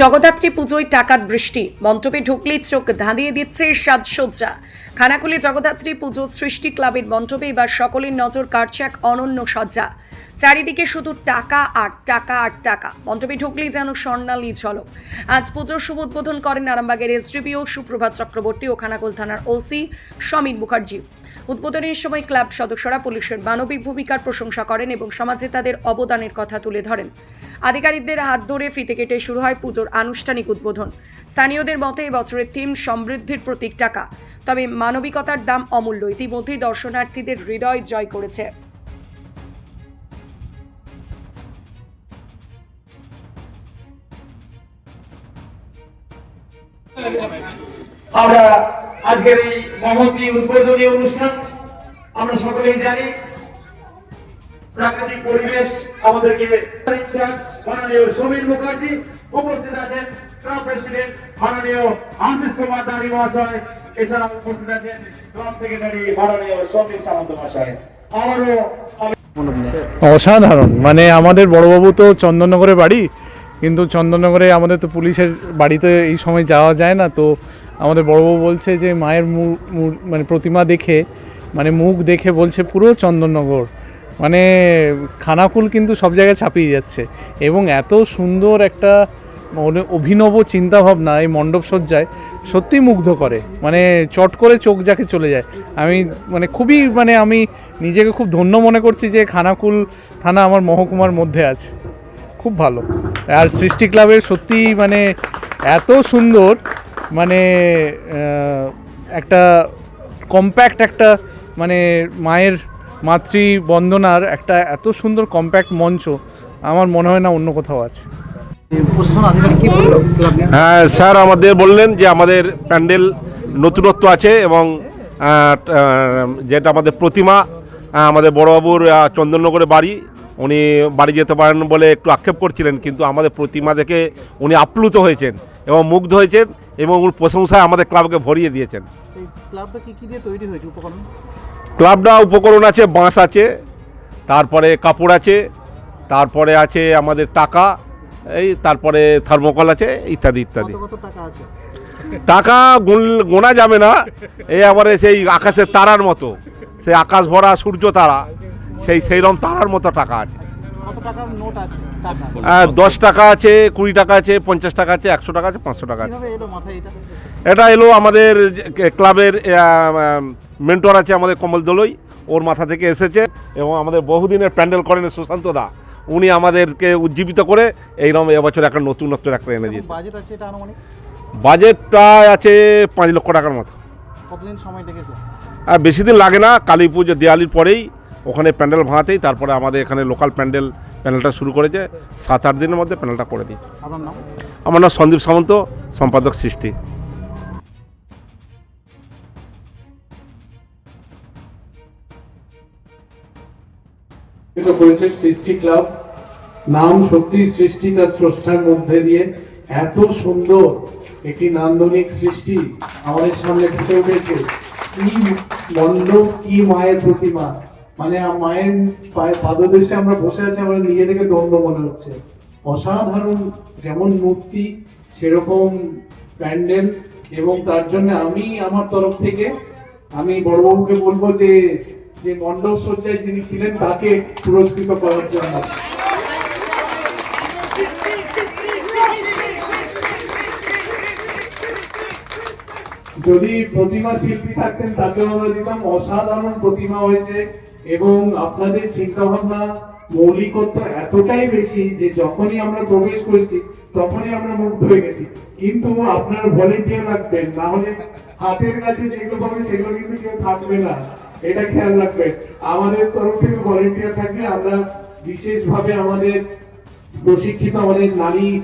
জগদ্ধাত্রী পুজোয় টাকার বৃষ্টি। মণ্ডপে ঢুকলেই চোখ ধাঁধিয়ে দিচ্ছে সাজসজ্জা। খানাকুলি জগদ্ধাত্রী পুজো সৃষ্টি ক্লাবের মণ্ডপে এবার সকলের নজর কাটছে এক অনন্য সজ্জা। চারিদিকে শুধু টাকা আর টাকা আর টাকা। মণ্ডপে ঢুকলেই যেন স্বর্ণালী ঝলক। আজ পুজোর শুভ উদ্বোধন করেন আরামবাগের এসডিপিও সুপ্রভাত চক্রবর্তী ও খানাকুল থানার ওসি সমীর মুখার্জি। উদ্বোধনের সময় ক্লাব সদস্যরা পুলিশের মানবিক ভূমিকার প্রশংসা করেন এবং সমাজে তাদের অবদানের কথা তুলে ধরেন। আধিকারিকদের হাত ধরে ফিতে কেটে শুরু হয় পুজোর আনুষ্ঠানিক উদ্বোধন। স্থানীয়দের মতে এবছরের থিম সমৃদ্ধির প্রতীক টাকা। তবে মানবিকতার দাম অমূল্য। ইতিমধ্যেই দর্শনার্থীদের হৃদয় জয় করেছে। আমরা আজকের এই মহতি উদ্বোধনী অনুষ্ঠান আমরা সকলেই জানি। প্রাকৃতিক পরিবেশ আমাদেরকে ইনচার্জ মাননীয় সমীর মুখার্জি উপস্থিত আছেন। ক্লাব প্রেসিডেন্ট মাননীয় আশিস কুমার মহাশয় এছাড়া উপস্থিত আছেন ক্লাব সেক্রেটারি মাননীয় সন্দীপ সামন্ত মহাশয়। অসাধারণ। মানে আমাদের বড়বাবু তো চন্দননগরে বাড়ি, কিন্তু চন্দননগরে আমাদের তো পুলিশের বাড়িতে এই সময় যাওয়া যায় না, তো আমাদের বড়বাবু বলছে যে মায়ের মানে প্রতিমা দেখে মানে মুখ দেখে বলছে পুরো চন্দননগর। মানে খানাকুল কিন্তু সব জায়গায় ছাপিয়ে যাচ্ছে। এবং এত সুন্দর একটা মানে অভিনব চিন্তাভাবনা এই মণ্ডপ সজ্জায় সত্যি মুগ্ধ করে। মানে চট করে চোখ যাকে চলে যায়। আমি মানে খুবই মানে আমি নিজেকে খুব ধন্য মনে করছি যে খানাকুল থানা আমার মহকুমার মধ্যে আছে। খুব ভালো। আর সৃষ্টি ক্লাবের সত্যি মানে এত সুন্দর মানে একটা কম্প্যাক্ট একটা মানে মায়ের মাতৃ বন্দনার একটা এত সুন্দর কম্প্যাক্ট মঞ্চ আমার মনে হয় না অন্য কোথাও আছে? হ্যাঁ স্যার আমাদের বললেন যে আমাদের প্যান্ডেল নতুনত্ব আছে এবং যেটা আমাদের প্রতিমা আমাদের বড়বাবুর চন্দননগরে বাড়ি উনি বাড়ি যেতে পারেন বলে একটু আক্ষেপ করছিলেন কিন্তু আমাদের প্রতিমা দেখে উনি আপ্লুত হয়েছেন এবং মুগ্ধ হয়েছেন এবং ওর প্রশংসায় আমাদের ক্লাবকে ভরিয়ে দিয়েছেন। ক্লাবটা কি কি দিয়ে তৈরি হয়েছে উপকরণ? ক্লাবটা উপকরণ আছে বাঁশ আছে তারপরে কাপড় আছে তারপরে আছে আমাদের টাকা এই তারপরে থার্মোকল আছে ইত্যাদি ইত্যাদি। টাকা গুন- গোনা যাবে না এই আবারে সেই আকাশের তারার মতো সেই আকাশ ভরা সূর্য তারা সেই সেইরকম তারার মতো টাকা আছে। কত টাকার নোট আছে? টাকা আহ, দশ টাকা আছে কুড়ি টাকা আছে পঞ্চাশ টাকা আছে একশো টাকা আছে পাঁচশো টাকা আছে। কীভাবে এলো মাথায় এটা? এটা এলো আমাদের যে ক্লাবের মেন্টর আছে আমাদের কমল দলই। ওর মাথা থেকে এসেছে এবং আমাদের বহুদিনের প্যান্ডেল করেন সুশান্ত দা। উনি আমাদেরকে উজ্জীবিত করে এইরকম এবছর একটা নতুনত্ব একটা এনে দিয়েছে। বাজেট আছে বাজেট প্রায় আছে পাঁচ লক্ষ টাকার মতো। কতদিন সময় লেগেছে? আর বেশি দিন লাগে না কালী পুজো দেওয়ালির পরেই ওখানে প্যান্ডেল ভাঙাতেই তারপরে আমাদের এখানে লোকাল প্যান্ডেল প্যান্ডেলটা শুরু করেছে। সাত আট দিনের মধ্যে প্যান্ডেলটা করে দিই। আমার নাম সন্দীপ সামন্ত সম্পাদক সৃষ্টি। করেছে সৃষ্টি ক্লাব। নাম সত্যি সৃষ্টি তার স্রষ্টার মধ্যে দিয়ে এত সুন্দর একটি নান্দনিক সৃষ্টি আমাদের সামনে ফুটে উঠেছে। কি মণ্ডপ কি মায়ের প্রতিমা। মানে মায়ের পাদদেশে আমরা বসে আছি আমরা নিজেদেরকে দণ্ড মনে হচ্ছে। অসাধারণ যেমন মূর্তি, সেরকম প্যান্ডেল এবং তার জন্য আমি আমার তরফ থেকে আমি বড়বাবুকে বলব যে যে মণ্ডপ সজ্জায় যিনি ছিলেন, তাকে পুরস্কৃত করার জন্য। যদি প্রতিমা শিল্পী থাকতেন, তাকেও আমরা দিতাম। অসাধারণ প্রতিমা হয়েছে। এবং আপনাদের চিন্তা ভাবনা মৌলিকত্ব এতটাই বেশি যে যখনই আমরা প্রবেশ করেছি, তখনই আমরা মুগ্ধ হয়ে গেছি। কিন্তু আপনার ভলেন্টিয়ার রাখবেন না হলে হাতের কাছে যেগুলো পাবে সেগুলো কিন্তু কেউ থাকবে না। এটা খেয়াল রাখবেন। আমাদের তরফ থেকে ভলেন্টিয়ার থাকলে আমরা বিশেষভাবে আমাদের প্রশিক্ষিত আমাদের নারী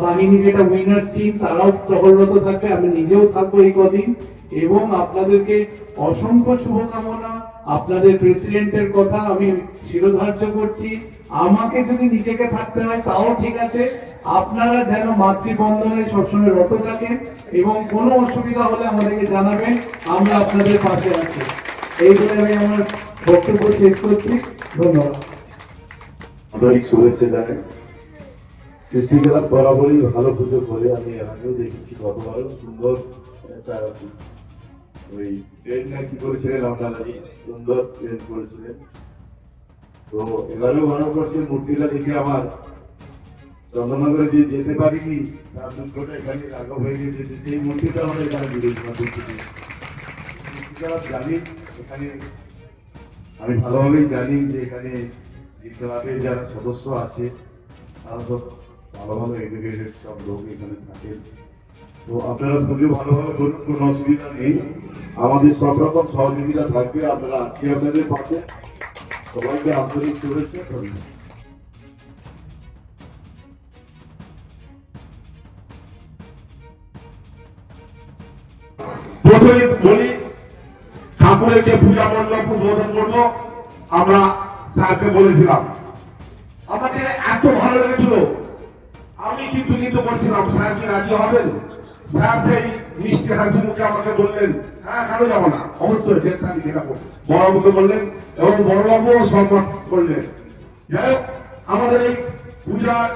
বাহিনী যেটা উইনার্স টিম তারাও টহলরত থাকবে। আমি নিজেও থাকব এই কদিন। এবং আপনাদেরকে অসংখ্য শুভকামনা। আপনাদের প্রেসিডেন্টের কথা আমি শিরোধার্য করছি। আমাকে যদি নিজেকে থাকতে হয়, তাও ঠিক আছে। আপনারা যেন মাতৃবন্ধনে সবসময় রত থাকেন এবং কোনো অসুবিধা হলে আমাদেরকে জানাবেন। আমরা আপনাদের পাশে আছি। এই বলে আমি আমার বক্তব্য শেষ করছি। ধন্যবাদ। আন্তরিক শুভেচ্ছা জানাই। সৃষ্টি বরাবরই ভালো পুজো করে আমি আগেও দেখেছি গতবারও। সুন্দর একটা ওই ট্রেন না কি করেছিলেন সুন্দর ট্রেন করেছিলেন। তো এবারেও মনে করছে মূর্তিটা দেখে আমার চন্দ্রনগরে যে যেতে পারিনি, তার এখানে লাঘব হয়ে গেছে যে সেই মূর্তিটা আমরা এখানে জানি, এখানে আমি ভালোভাবেই জানি যে এখানে ক্লাবের যারা সদস্য আছে, তারা সব ভালো ভালো এডুকেটেড সব লোক এখানে থাকেন। তো আপনারা পুজো ভালোভাবে করুন কোনো অসুবিধা নেই। আমাদের সব রকম সহযোগিতা থাকবে, আপনারা আজকে আপনাদের পাশে। সবাইকে আন্তরিক শুভেচ্ছা, ধন্যবাদ। এত ভালো লেগেছিল, আমি কিন্তু কিন্তু বলছিলাম স্যার কি রাজি হবেন? হ্যাঁ দেখাবো বড়বাবুকে বললেন, এবং বড়বাবুও সম্মান করলেন। আমাদের এই পূজার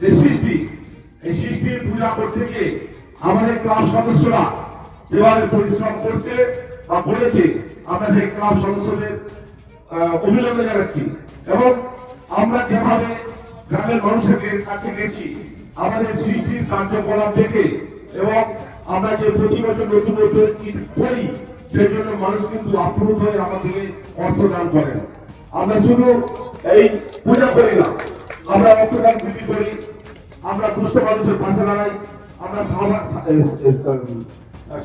যে সৃষ্টি, এই সৃষ্টির পূজা করতে গিয়ে আমাদের ক্লাব সদস্যরা যেভাবে পরিশ্রম করছে বা বলেছে আমরা সেই ক্লাব সদস্যদের অভিনন্দন জানাচ্ছি। এবং আমরা যেভাবে গ্রামের মানুষের কাছে গেছি, আমাদের সৃষ্টির কার্যকলাপ দেখে এবং আমরা যে প্রতি বছর নতুন নতুন করি, সেই জন্য মানুষ কিন্তু আপ্লুত হয়ে আমাদেরকে অর্থ দান করেন। আমরা শুধু এই পূজা করি না, আমরা রক্তদান শিবির করি, আমরা দুস্থ মানুষের পাশে দাঁড়াই, আমরা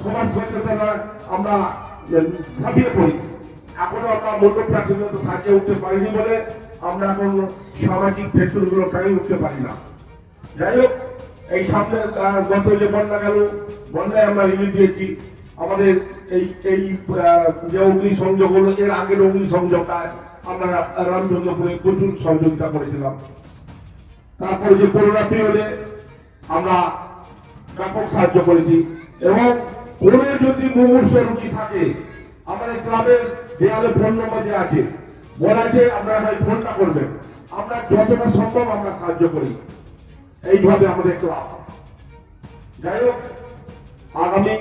সমাজ সচেতনতা আমরা ঝাঁপিয়ে পড়ি। এখনও আমরা মণ্ডপটা ঠিকমতো সাজিয়ে উঠতে পারিনি বলে আমরা এখন সামাজিক ক্ষেত্রগুলো উঠতে পারি না। যাই হোক এই সামনে গত যে বন্যা গেল, বন্যায় আমরা রিলিফ দিয়েছি। আমাদের এই এই যে অগ্নি সংযোগ হলো এর আগের অগ্নি সংযোগটায় আমরা রামচন্দ্রপুরে প্রচুর সহযোগিতা করেছিলাম। তারপরে যে করোনা পিরিয়ডে আমরা ব্যাপক সাহায্য করেছি। এবং কোনো যদি মুমূর্ষ রুগী থাকে, আমাদের ক্লাবের দেয়ালে ফোন নম্বর দেওয়া আছে। বলা আছে আপনারা ফোনটা করবেন। আমরা যতটা সম্ভব আমরা সাহায্য করি। এইভাবে আমাদের ক্লাব। যাই হোক, আগামী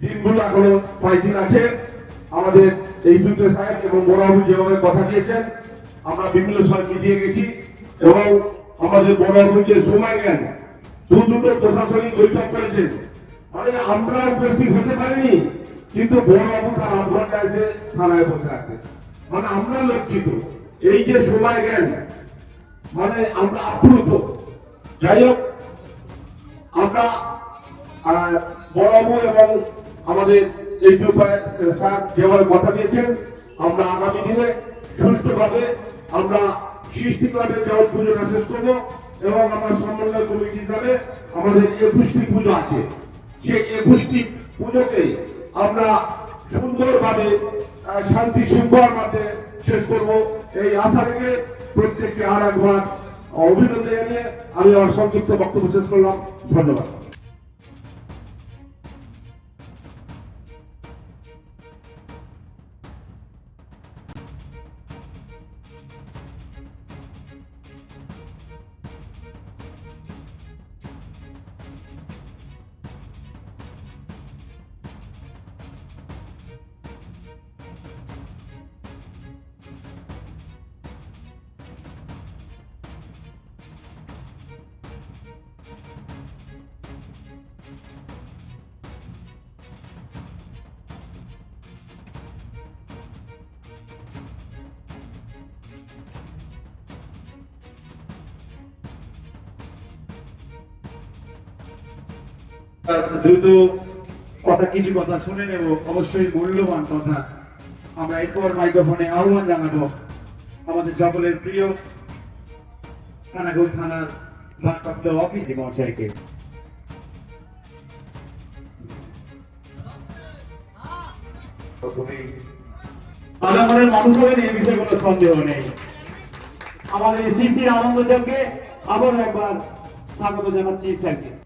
দিনগুলো এখনও পাঁচ দিন আছে। আমাদের এই দুটো সাহেব এবং বড়বাবু যেভাবে কথা দিয়েছেন, আমরা বিভিন্ন সময় মিটিয়ে গেছি এবং আমাদের বড়বাবু যে সময় জ্ঞান দু দুটো প্রশাসনিক বৈঠক করেছেন। মানে আমরা উপস্থিত হতে পারিনি, কিন্তু বড়বাবু তার আধ ঘণ্টা এসে থানায় বসে আছে। মানে আমরা লক্ষিত এই যে সময় জ্ঞান মানে আমরা আপ্লুত। যাই হোক, আমরা বড়বাবু এবং আমাদের এই ব্যাপারে স্যার যেভাবে কথা দিয়েছেন, আমরা আগামী দিনে সুষ্ঠুভাবে আমরা সৃষ্টি ক্লাবের যেমন পুজোটা শেষ করব এবং আমরা সমন্বয় কমিটি হিসাবে আমাদের একুশটি পুজো আছে। সেই একুশটি পুজোকে আমরা সুন্দরভাবে শান্তি শৃঙ্খলার মাধ্যমে শেষ করব। এই আশা রেখে প্রত্যেককে আর একবার অভিনন্দন জানিয়ে আমি আমার সংক্ষিপ্ত বক্তব্য শেষ করলাম। ধন্যবাদ। দ্রুত কথা, কিছু কথা শুনে নেব। অবশ্যই মূল্যবান কথা। আমরা এরপর মাইক্রোফোনে আহ্বান জানাব আমাদের সকলের প্রিয় থানাগুল থানার ভারপ্রাপ্ত অফিসে মহাশয়কে। আমাদের সৃষ্টির আনন্দ যজ্ঞে আবার একবার স্বাগত জানাচ্ছি স্যারকে।